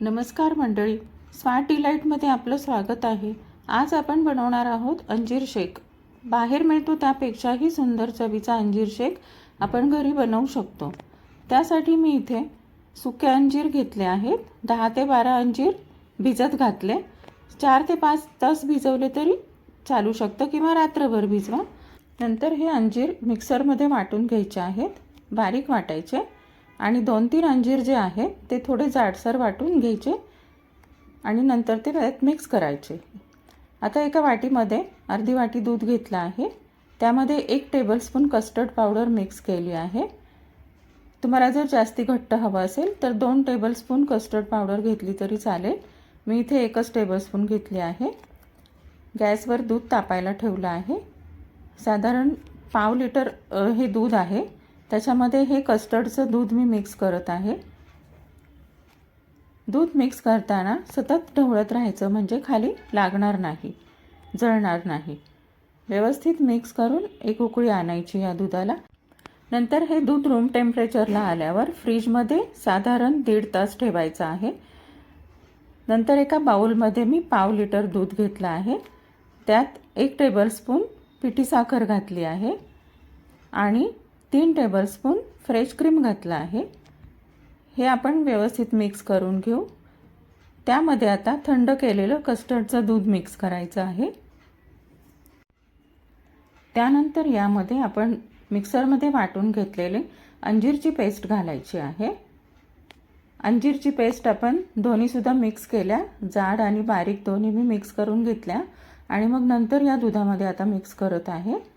नमस्कार मंडळी स्मार्ट डिलाईटमध्ये आपलं स्वागत आहे. आज आपण बनवणार आहोत अंजीर शेक. बाहेर मिळतो त्यापेक्षाही सुंदर चवीचा अंजीर शेक आपण घरी बनवू शकतो. त्यासाठी मी इथे सुके अंजीर घेतले आहेत. दहा ते बारा अंजीर भिजत घातले. चार ते पाच तास भिजवले तरी चालू शकतं किंवा रात्रभर भिजवा. नंतर हे अंजीर मिक्सरमध्ये वाटून घ्यायचे आहेत. बारीक वाटायचे. आणि दोन तीन अंजीर जे आहेत ते थोडे जाडसर वाटून घ्यायचे आणि नंतर ते त्यात मिक्स करायचे. आता एका वाटीमध्ये अर्धी वाटी दूध घेतलं आहे. त्यामध्ये एक टेबलस्पून कस्टर्ड पावडर मिक्स केली आहे. तुम्हाला जर जास्ती घट्ट हवं असेल तर दोन टेबलस्पून कस्टर्ड पावडर घेतली तरी चालेल. मी इथे एकच टेबलस्पून घेतली आहे. गॅसवर दूध तापायला ठेवलं आहे. साधारण पाव लिटर हे दूध आहे. त्याच्यामध्ये हे कस्टर्डचं दूध मी मिक्स करत आहे. दूध मिक्स करताना सतत ढवळत राहायचं म्हणजे खाली लागणार नाही जळणार नाही. व्यवस्थित मिक्स करून एक उकळी आणायची या दुधाला. नंतर हे दूध रूम टेम्परेचरला आल्यावर फ्रीजमध्ये साधारण दीड तास ठेवायचं आहे. नंतर एका बाउलमध्ये मी पाव लिटर दूध घेतलं आहे. त्यात एक टेबलस्पून पिठी साखर घातली आहे. आणि तीन टेबलस्पून फ्रेश क्रीम घातला आहे. हे आपण व्यवस्थित मिक्स करून घेऊ. त्यामध्ये आता थंड केलेलं कस्टर्डचं दूध मिक्स करायचं आहे. त्यानंतर यामध्ये आपण मिक्सरमध्ये वाटून घेतलेले अंजीरची पेस्ट घालायची आहे. अंजीरची पेस्ट आपण दोन्हीसुद्धा मिक्स केल्या. जाड आणि बारीक दोन्ही मी मिक्स करून घेतल्या. आणि मग नंतर या दुधामध्ये आता मिक्स करत आहे.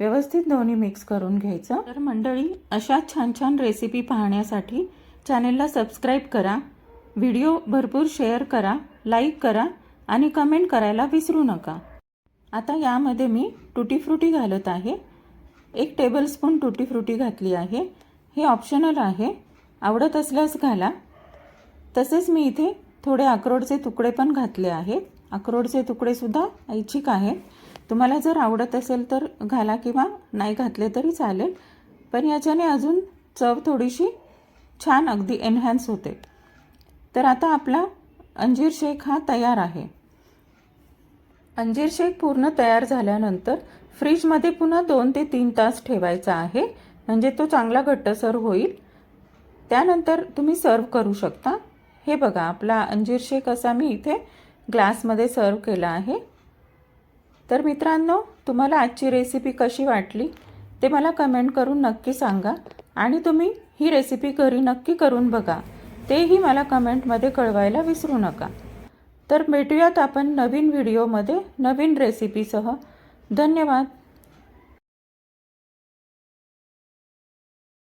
व्यवस्थित दोन्ही मिक्स करून घ्यायचं. तर मंडळी अशा छान छान रेसिपी पाहण्यासाठी चॅनेलला सबस्क्राईब करा व्हिडिओ भरपूर शेअर करा लाईक करा आणि कमेंट करायला विसरू नका. आता यामध्ये मी टुटी फ्रुटी घालत आहे. एक टेबलस्पून टुटी फ्रुटी घातली आहे. हे ऑप्शनल आहे. आवडत असल्यास घाला. तसेच मी इथे थोडे अक्रोडचे तुकडे पण घातले आहेत. अक्रोडचे तुकडेसुद्धा ऐच्छिक आहेत. तुम्हाला जर आवडत असेल तर घाला किंवा नाही घातले तरी चालेल. पण याच्याने अजून चव थोडीशी छान अगदी एनहॅन्स होते. तर आता आपला अंजीर शेक हा तयार आहे. अंजीर शेक पूर्ण तयार झाल्यानंतर फ्रीजमध्ये पुन्हा दोन ते तीन तास ठेवायचा आहे. म्हणजे तो चांगला घट्टसर होईल. त्यानंतर तुम्ही सर्व करू शकता. हे बघा आपला अंजीर शेक असा मी इथे ग्लासमध्ये सर्व केला आहे. तर मित्रांनो तुम्हाला आजची रेसिपी कशी वाटली ते मला कमेंट करून नक्की सांगा आणि तुम्ही ही रेसिपी घरी नक्की करून बघा. तेही मला कमेंटमध्ये कळवायला विसरू नका. तर भेटूयात आपण नवीन व्हिडिओमध्ये नवीन रेसिपीसह धन्यवाद.